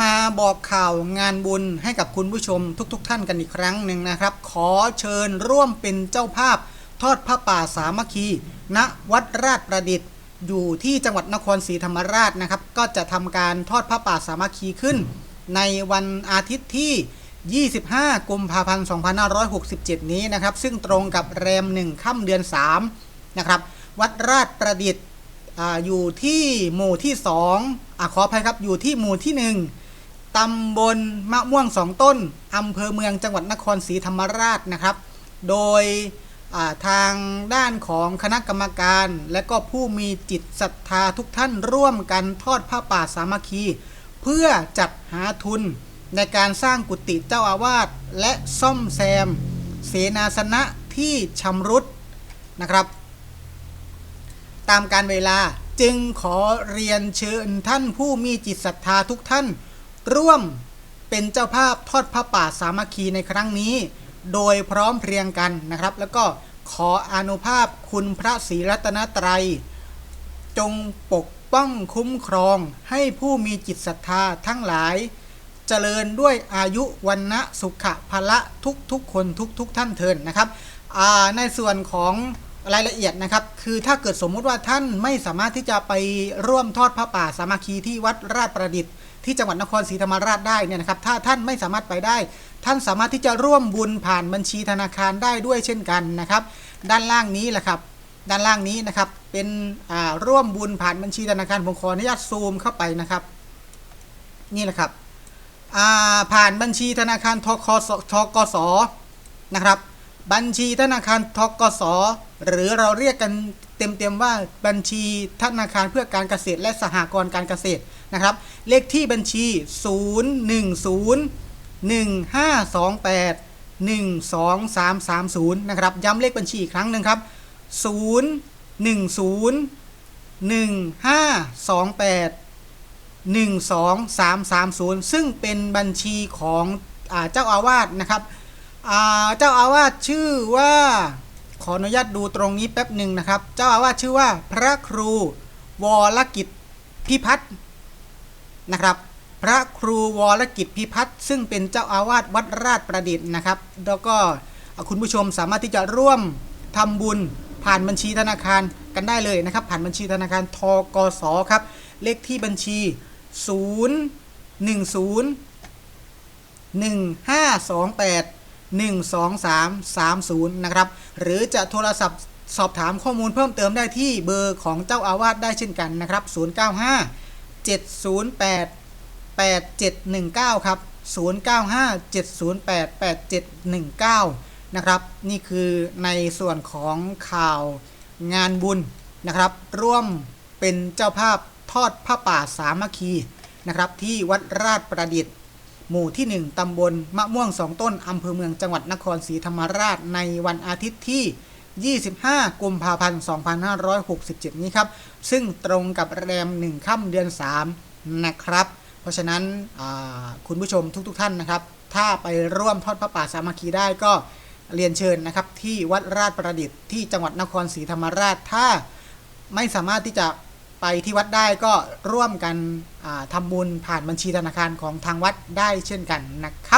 มาบอกข่าวงานบุญให้กับคุณผู้ชมทุกๆทท่านกันอีกครั้งหนึ่งนะครับ ขอเชิญร่วมเป็นเจ้าภาพทอดผ้าป่าสามัคคีณวัดราชประดิษฐ์ อยู่ที่จังหวัดนครศรีธรรมราชนะครับ ก็จะทำการทอดผ้าป่าสามัคคีขึ้น ในวันอาทิตย์ที่ 25 กุมภาพันธ์ 2567 นี้นะครับ ซึ่งตรงกับแรม 1 ค่ำเดือน 3 นะครับ วัดราชประดิษฐ์ ออยู่ที่หมู่ที่2อะขออภัยครับอยู่ที่หมู่ที่ 1ตำบลมะม่วงสองต้นอำเภอเมืองจังหวัดนครศรีธรรมราชนะครับ โดยาทางด้านของคณะกรรมการ และก็ผู้มีจิตศรัทธาทุกท่านร่วมกันทอดผ้าป่าสามัคคี เพื่อจัดหาทุนในการสร้างกุฏิเจ้าอาวาสและซ่อมแซม เสนาสนะที่ชำรุดนะครับ ตามการเวลาจึงขอเรียนเชิญท่านผู้มีจิตศรัทธาทุกท่าน ร่วมเป็นเจ้าภาพทอดพระป่าสามัคคีในครั้งนี้ โดยพร้อมเพรียงกันนะครับ แล้วก็ขออนุภาพคุณพระศรีรัตนตรัย จงปกป้องคุ้มครองให้ผู้มีจิตศรัทธาทั้งหลาย เจริญด้วยอายุวันนะสุขะพละทุกทุกคนทุกทุกท่านเทินนะครับในส่วนของ รายละเอียดนะครับ คือถ้าเกิดสมมุติว่าท่านไม่สามารถที่จะไปร่วมทอดพระป่าสามัคคีที่วัดราชประดิษฐ์ ที่จังหวัดนครศรีธรรมราชได้เนี่ยนะครับ ถ้าท่านไม่สามารถไปได้ ท่านสามารถที่จะร่วมบุญผ่านบัญชีธนาคารได้ด้วยเช่นกันนะครับ ด้านล่างนี้แหละครับด้านล่างนี้นะครับเป็นร่วมบุญผ่านบัญชีธนาคารผมขออนุญาตซูมเข้าไปนะครับ นี่แหละครับผ่านบัญชีธนาคารทกสทกสนะครับ บัญชีธนาคารทกส หรือเราเรียกกันเต็มๆว่าบัญชีธนาคารเพื่อการเกษตรและสหกรณ์การเกษตรนะครับ เลขที่บัญชี 010 1528 12330นะครับ ย้ำเลขบัญชีอีกครั้งหนึ่งครับ 010 1528 12330ซึ่งเป็นบัญชีของอเจ้าอาวาสนะครับเจ้าอาวาสชื่อว่า ออนุญาตดูตรงนี้แป๊บหนึ่งนะครับ เจ้าอาวาสชื่อว่าพระครูวรกิจพิพัฒน์นะครับ พระครูวรกิจพิพัฒน์ซึ่งเป็นเจ้าอาวาสวัดราชประดิษฐ์นะครับ แล้วก็คุณผู้ชมสามารถที่จะร่วมทำบุญผ่านบัญชีธนาคารกันได้เลยนะครับ ผ่านบัญชีธนาคารทกสครับ เลขที่บัญชี 0 1 0 1 5 2 8 1 2 3 3 0 นะครับ หรือจะโทรศัพท์สอบถามข้อมูลเพิ่มเติมได้ที่เบอร์ของเจ้าอาวาสได้เช่นกันนะครับ 095 708 8719 ครับ 095 708 8719 นะครับ นี่คือในส่วนของข่าวงานบุญนะครับ ร่วมเป็นเจ้าภาพทอดผ้าป่าสามัคคีนะครับ ที่วัดราชประดิษฐ์ หมู่ที่ 1 ตำบลมะม่วงสองต้น อำเภอเมืองจังหวัดนครศรีธรรมราชในวันอาทิตย์ที่ 25 กุมภาพันธ์ 2567 นี้ครับ ซึ่งตรงกับแรม 1 ค่ำเดือน 3 นะครับ เพราะฉะนั้นคุณผู้ชมทุกๆทท่านนะครับ ถ้าไปร่วมทอดพระป่าสามัคคีได้ก็เรียนเชิญนะครับที่วัดราชประดิษฐ์ที่จังหวัดนครศรีธรรมราช ถ้าไม่สามารถที่จะ ไปที่วัดได้ก็ร่วมกันทำทำบุญผ่านบัญชีธนาคารของทางวัดได้เช่นกันนะครับ